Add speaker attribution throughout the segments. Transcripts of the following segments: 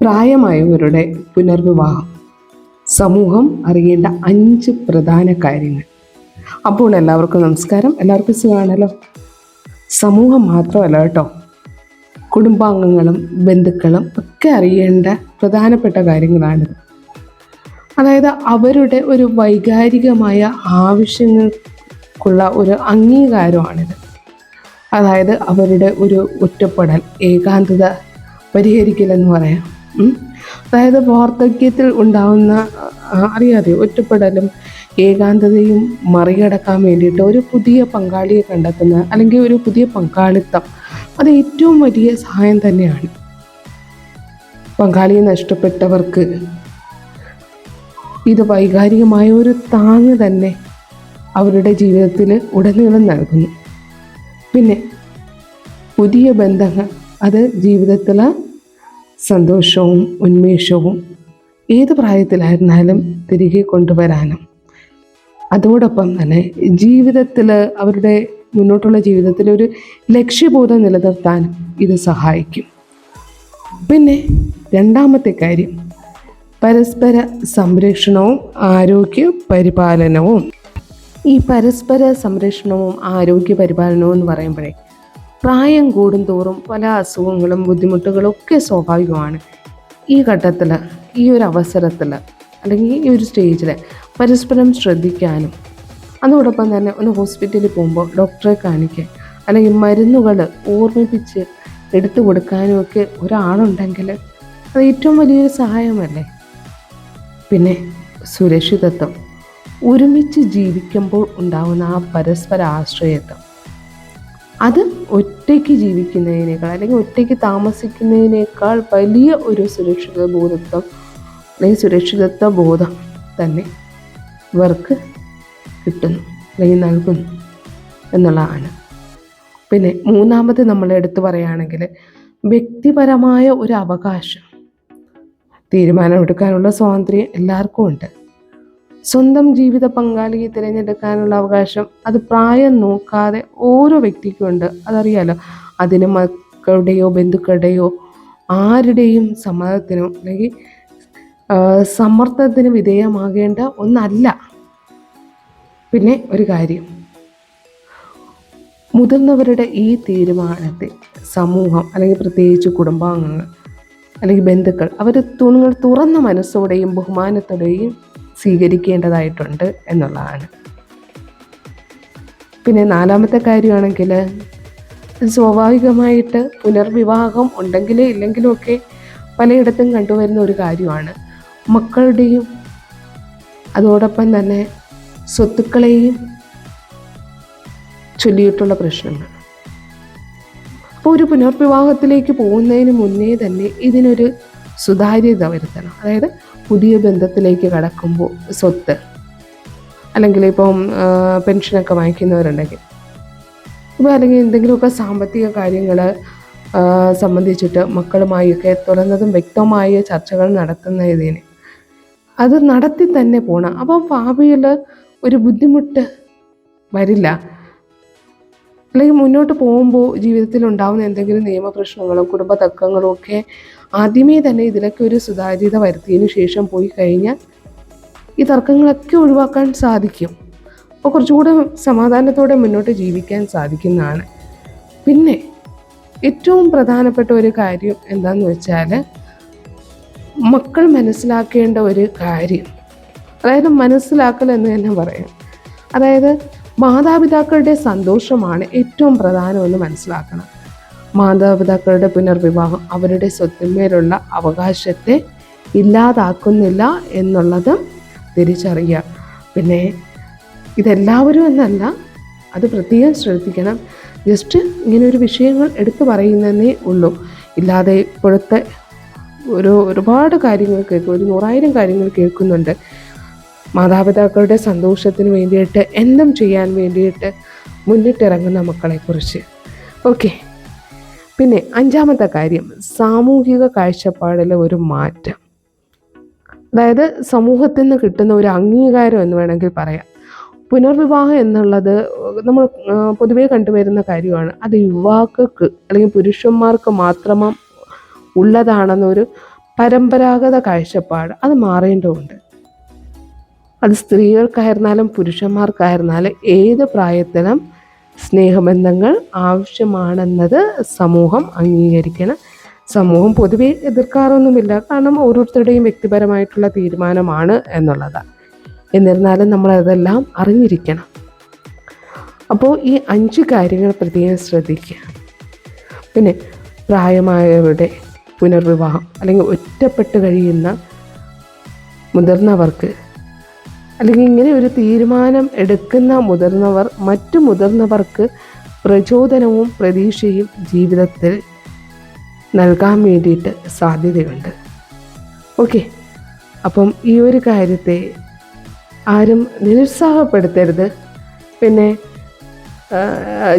Speaker 1: പ്രായമായവരുടെ പുനർവിവാഹം. സമൂഹം അറിയേണ്ട അഞ്ച് പ്രധാന കാര്യങ്ങൾ. അപ്പോൾ എല്ലാവർക്കും നമസ്കാരം. എല്ലാവർക്കും സുഖമാണല്ലോ? സമൂഹം മാത്രമല്ല കേട്ടോ. കുടുംബാംഗങ്ങളും ബന്ധുക്കളും ഒക്കെ അറിയേണ്ട പ്രധാനപ്പെട്ട കാര്യങ്ങളാണിത് അതായത് അവരുടെ ഒരു വൈകാരികമായ ആവശ്യങ്ങൾക്കുള്ള ഒരു അംഗീകാരമാണിത് അതായത് അവരുടെ ഒരു ഒറ്റപ്പെടൽ ഏകാന്തത പരിഹരിക്കലെന്ന് പറയാം. അതായത് വാർദ്ധക്യത്തിൽ ഉണ്ടാവുന്ന അറിയാതെ ഒറ്റപ്പെടലും ഏകാന്തതയും മറികടക്കാൻ വേണ്ടിയിട്ട് ഒരു പുതിയ പങ്കാളിയെ കണ്ടെത്തുന്ന അല്ലെങ്കിൽ ഒരു പുതിയ പങ്കാളിത്തം അത് ഏറ്റവും വലിയ സഹായം തന്നെയാണ്. പങ്കാളിയെ നഷ്ടപ്പെട്ടവർക്ക് ഇത് വൈകാരികമായ ഒരു താങ്ങ് തന്നെ അവരുടെ ജീവിതത്തിൽ ഉടനീളം നൽകുന്നു. പിന്നെ പുതിയ ബന്ധങ്ങൾ അത് ജീവിതത്തിൽ സന്തോഷവും ഉന്മേഷവും ഏത് പ്രായത്തിലായിരുന്നാലും തിരികെ കൊണ്ടുവരാനും. അതോടൊപ്പം തന്നെ ജീവിതത്തിൽ അവരുടെ മുന്നോട്ടുള്ള ജീവിതത്തിൽ ഒരു ലക്ഷ്യബോധം നിലനിർത്താനും ഇത് സഹായിക്കും. പിന്നെ രണ്ടാമത്തെ കാര്യം പരസ്പര സംരക്ഷണവും ആരോഗ്യ പരിപാലനവും. ഈ പരസ്പര സംരക്ഷണവും ആരോഗ്യ പരിപാലനവും എന്ന് പറയുമ്പോഴേ പ്രായം കൂടുന്തോറും പല അസുഖങ്ങളും ബുദ്ധിമുട്ടുകളും ഒക്കെ സ്വാഭാവികമാണ്. ഈ ഘട്ടത്തിൽ ഈ ഒരു അവസരത്തിൽ അല്ലെങ്കിൽ ഈ ഒരു സ്റ്റേജിൽ പരസ്പരം ശ്രദ്ധിക്കാനും അതോടൊപ്പം തന്നെ ഒന്ന് ഹോസ്പിറ്റലിൽ പോകുമ്പോൾ ഡോക്ടറെ കാണിക്കാൻ അല്ലെങ്കിൽ മരുന്നുകൾ ഓർമ്മിപ്പിച്ച് എടുത്തു കൊടുക്കാനും ഒക്കെ ഒരാളുണ്ടെങ്കിൽ അത് ഏറ്റവും വലിയൊരു സഹായമല്ലേ? പിന്നെ സുരക്ഷിതത്വം. ഒരുമിച്ച് ജീവിക്കുമ്പോൾ ഉണ്ടാകുന്ന ആ പരസ്പര ആശ്രയത്വം അത് ഒറ്റയ്ക്ക് ജീവിക്കുന്നതിനേക്കാൾ അല്ലെങ്കിൽ ഒറ്റയ്ക്ക് താമസിക്കുന്നതിനേക്കാൾ വലിയ ഒരു സുരക്ഷിത ബോധത്വം അല്ലെങ്കിൽ സുരക്ഷിതത്വ ബോധം തന്നെ ഇവർക്ക് കിട്ടുന്നു അല്ലെങ്കിൽ നൽകുന്നു എന്നുള്ളതാണ് പിന്നെ മൂന്നാമത് നമ്മൾ എടുത്തു പറയുകയാണെങ്കിൽ വ്യക്തിപരമായ ഒരു അവകാശം തീരുമാനമെടുക്കാനുള്ള സ്വാതന്ത്ര്യം എല്ലാവർക്കും ഉണ്ട്. സ്വന്തം ജീവിത പങ്കാളിയെ തിരഞ്ഞെടുക്കാനുള്ള അവകാശം അത് പ്രായം നോക്കാതെ ഓരോ വ്യക്തിക്കും ഉണ്ട്. അതറിയാലോ അതിന് മക്കളുടെയോ ബന്ധുക്കളുടെയോ ആരുടെയും സമ്മതത്തിനോ അല്ലെങ്കിൽ സമ്മർദ്ദത്തിന് വിധേയമാകേണ്ട ഒന്നല്ല. പിന്നെ ഒരു കാര്യം. മുതിർന്നവരുടെ ഈ തീരുമാനത്തെ സമൂഹം അല്ലെങ്കിൽ പ്രത്യേകിച്ച് കുടുംബാംഗങ്ങൾ അല്ലെങ്കിൽ ബന്ധുക്കൾ അവർ തുണങ്ങൾ തുറന്ന മനസ്സോടെയും ബഹുമാനത്തോടെയും സ്വീകരിക്കേണ്ടതായിട്ടുണ്ട് എന്നുള്ളതാണ്. പിന്നെ നാലാമത്തെ കാര്യമാണെങ്കിൽ സ്വാഭാവികമായിട്ട് പുനർവിവാഹം ഉണ്ടെങ്കിലേ ഇല്ലെങ്കിലും ഒക്കെ പലയിടത്തും കണ്ടുവരുന്ന ഒരു കാര്യമാണ്. മക്കളുടെയും അതോടൊപ്പം തന്നെ സ്വത്തുക്കളെയും ചൊല്ലിയിട്ടുള്ള പ്രശ്നങ്ങൾ. അപ്പോൾ ഒരു പുനർവിവാഹത്തിലേക്ക് പോകുന്നതിന് മുന്നേ തന്നെ ഇതിനൊരു സുതാര്യത വരുത്തണം. അതായത് പുതിയ ബന്ധത്തിലേക്ക് കടക്കുമ്പോൾ സ്വത്ത് അല്ലെങ്കിൽ ഇപ്പം പെൻഷനൊക്കെ വാങ്ങിക്കുന്നവരുണ്ടെങ്കിൽ. ഇപ്പോൾ അല്ലെങ്കിൽ എന്തെങ്കിലുമൊക്കെ സാമ്പത്തിക കാര്യങ്ങൾ സംബന്ധിച്ചിട്ട് മക്കളുമായൊക്കെ തുറന്നതും വ്യക്തമായ ചർച്ചകൾ നടത്തുന്നതിന് അത് നടത്തി തന്നെ പോകണം അപ്പം ഭാവിയിൽ ഒരു ബുദ്ധിമുട്ട് വരില്ല. അല്ലെങ്കിൽ മുന്നോട്ട് പോകുമ്പോൾ ജീവിതത്തിൽ ഉണ്ടാകുന്ന എന്തെങ്കിലും നിയമപ്രശ്നങ്ങളും കുടുംബ തർക്കങ്ങളും ഒക്കെ ആദ്യമേ തന്നെ ഇതിലൊക്കെ ഒരു സുതാര്യത വരുത്തിയതിനു ശേഷം പോയി കഴിഞ്ഞാൽ ഈ തർക്കങ്ങളൊക്കെ ഒഴിവാക്കാൻ സാധിക്കും. അപ്പോൾ കുറച്ചുകൂടെ സമാധാനത്തോടെ മുന്നോട്ട് ജീവിക്കാൻ സാധിക്കുന്നതാണ്. പിന്നെ ഏറ്റവും പ്രധാനപ്പെട്ട ഒരു കാര്യം എന്താണെന്ന് വെച്ചാൽ മക്കൾ മനസ്സിലാക്കേണ്ട ഒരു കാര്യം. അതായത് മനസ്സിലാക്കൽ എന്ന് തന്നെ പറയാം. അതായത് മാതാപിതാക്കളുടെ സന്തോഷമാണ് ഏറ്റവും പ്രധാനമെന്ന് മനസ്സിലാക്കണം. മാതാപിതാക്കളുടെ പുനർവിവാഹം അവരുടെ സ്വത്തിന്മേലുള്ള അവകാശത്തെ ഇല്ലാതാക്കുന്നില്ല എന്നുള്ളത് തിരിച്ചറിയുക. പിന്നെ ഇതെല്ലാവരും എന്നല്ല അത് പ്രത്യേകം ശ്രദ്ധിക്കണം. ജസ്റ്റ് ഇങ്ങനെ ഒരു വിഷയങ്ങൾ എടുത്തു പറയുന്നതേ ഉള്ളൂ. ഇല്ലാതെ ഇപ്പോഴത്തെ ഒരു ഒരുപാട് കാര്യങ്ങൾ കേൾക്കും ഒരു നൂറായിരം കാര്യങ്ങൾ കേൾക്കുന്നുണ്ട്. മാതാപിതാക്കളുടെ സന്തോഷത്തിന് വേണ്ടിയിട്ട് എന്തും ചെയ്യാൻ വേണ്ടിയിട്ട് മുന്നിട്ടിറങ്ങുന്ന മക്കളെക്കുറിച്ച്. ഓക്കെ. പിന്നെ അഞ്ചാമത്തെ കാര്യം സാമൂഹിക കാഴ്ചപ്പാടിലെ ഒരു മാറ്റം. അതായത് സമൂഹത്തിൽ നിന്ന് കിട്ടുന്ന ഒരു അംഗീകാരം എന്ന് വേണമെങ്കിൽ പറയാം. പുനർവിവാഹം എന്നുള്ളത് നമ്മൾ പൊതുവേ കണ്ടുവരുന്ന കാര്യമാണ്. അത് യുവാക്കൾക്ക് അല്ലെങ്കിൽ പുരുഷന്മാർക്ക് മാത്രം ഉള്ളതാണെന്നൊരു പരമ്പരാഗത കാഴ്ചപ്പാട് അത് മാറേണ്ടതുണ്ട്. അത് സ്ത്രീകൾക്കായിരുന്നാലും പുരുഷന്മാർക്കായിരുന്നാലും ഏത് പ്രായത്തിലും സ്നേഹബന്ധങ്ങൾ ആവശ്യമാണെന്നത് സമൂഹം അംഗീകരിക്കണം. സമൂഹം പൊതുവെ എതിർക്കാറൊന്നുമില്ല. കാരണം ഓരോരുത്തരുടെയും വ്യക്തിപരമായിട്ടുള്ള തീരുമാനമാണ് എന്നുള്ളതാണ്. എന്നിരുന്നാലും നമ്മളതെല്ലാം അറിഞ്ഞിരിക്കണം. അപ്പോൾ ഈ അഞ്ച് കാര്യങ്ങൾ പ്രത്യേകം ശ്രദ്ധിക്കുക. പിന്നെ പ്രായമായവരുടെ പുനർവിവാഹം അല്ലെങ്കിൽ ഒറ്റപ്പെട്ട് കഴിയുന്ന മുതിർന്നവർക്ക് അല്ലെങ്കിൽ ഇങ്ങനെ ഒരു തീരുമാനം എടുക്കുന്ന മുതിർന്നവർ മറ്റു മുതിർന്നവർക്ക് പ്രചോദനവും പ്രതീക്ഷയും ജീവിതത്തിൽ നൽകാൻ വേണ്ടിയിട്ട് സാധ്യതയുണ്ട്. ഓക്കെ. അപ്പം ഈ ഒരു കാര്യത്തെ ആരും നിരുത്സാഹപ്പെടുത്തരുത്. പിന്നെ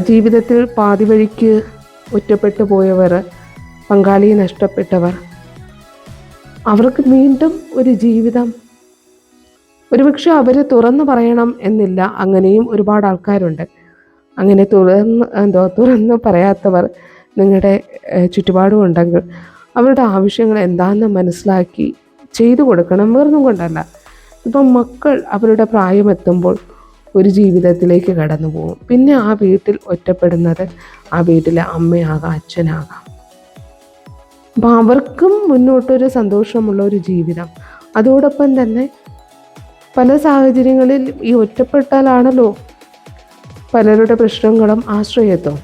Speaker 1: ജീവിതത്തിൽ പാതി വഴിക്ക് ഒറ്റപ്പെട്ടു പോയവർ പങ്കാളിയെ നഷ്ടപ്പെട്ടവർ അവർക്ക് വീണ്ടും ഒരു ജീവിതം ഒരുപക്ഷെ അവർ തുറന്നു പറയണം എന്നില്ല. അങ്ങനെയും ഒരുപാട് ആൾക്കാരുണ്ട്. അങ്ങനെ തുറന്ന് എന്തോ തുറന്നു പറയാത്തവർ നിങ്ങളുടെ ചുറ്റുപാടും ഉണ്ടെങ്കിൽ അവരുടെ ആവശ്യങ്ങൾ എന്താണെന്ന് മനസ്സിലാക്കി ചെയ്തു കൊടുക്കണം വേറൊന്നും കൊണ്ടല്ല. ഇപ്പം മക്കൾ അവരുടെ പ്രായമെത്തുമ്പോൾ ഒരു ജീവിതത്തിലേക്ക് കടന്നു പോകും. പിന്നെ ആ വീട്ടിൽ ഒറ്റപ്പെടുന്നത് ആ വീട്ടിലെ അമ്മയാകാം അച്ഛനാകാം. അപ്പം അവർക്കും മുന്നോട്ടൊരു സന്തോഷമുള്ള ഒരു ജീവിതം. അതോടൊപ്പം തന്നെ പല സാഹചര്യങ്ങളിൽ ഈ ഒറ്റപ്പെട്ടാലാണല്ലോ പലരുടെ പ്രശ്നങ്ങളും ആശ്രയത്വം.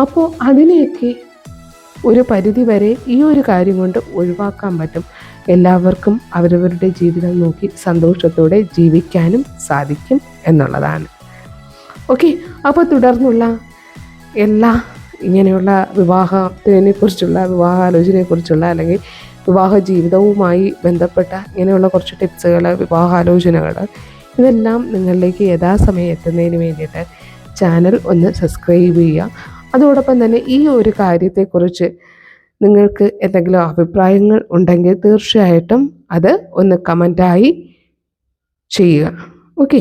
Speaker 1: അപ്പോൾ അതിനെയൊക്കെ ഒരു പരിധി വരെ ഈ ഒരു കാര്യം കൊണ്ട് ഒഴിവാക്കാൻ പറ്റും. എല്ലാവർക്കും അവരവരുടെ ജീവിതം നോക്കി സന്തോഷത്തോടെ ജീവിക്കാനും സാധിക്കും എന്നുള്ളതാണ്. ഓക്കെ അപ്പോൾ തുടർന്നുള്ള എല്ലാ ഇങ്ങനെയുള്ള വിവാഹത്തിനെ കുറിച്ചുള്ള വിവാഹാലോചനയെക്കുറിച്ചുള്ള അല്ലെങ്കിൽ വിവാഹ ജീവിതവുമായി ബന്ധപ്പെട്ട ഇങ്ങനെയുള്ള കുറച്ച് ടിപ്സുകൾ വിവാഹാലോചനകൾ ഇതെല്ലാം നിങ്ങളിലേക്ക് യഥാസമയം എത്തുന്നതിന് വേണ്ടിയിട്ട് ചാനൽ ഒന്ന് സബ്സ്ക്രൈബ് ചെയ്യുക. അതോടൊപ്പം തന്നെ ഈ ഒരു കാര്യത്തെക്കുറിച്ച് നിങ്ങൾക്ക് എന്തെങ്കിലും അഭിപ്രായങ്ങൾ ഉണ്ടെങ്കിൽ തീർച്ചയായിട്ടും അത് ഒന്ന് കമന്റായി ചെയ്യുക. ഓക്കെ.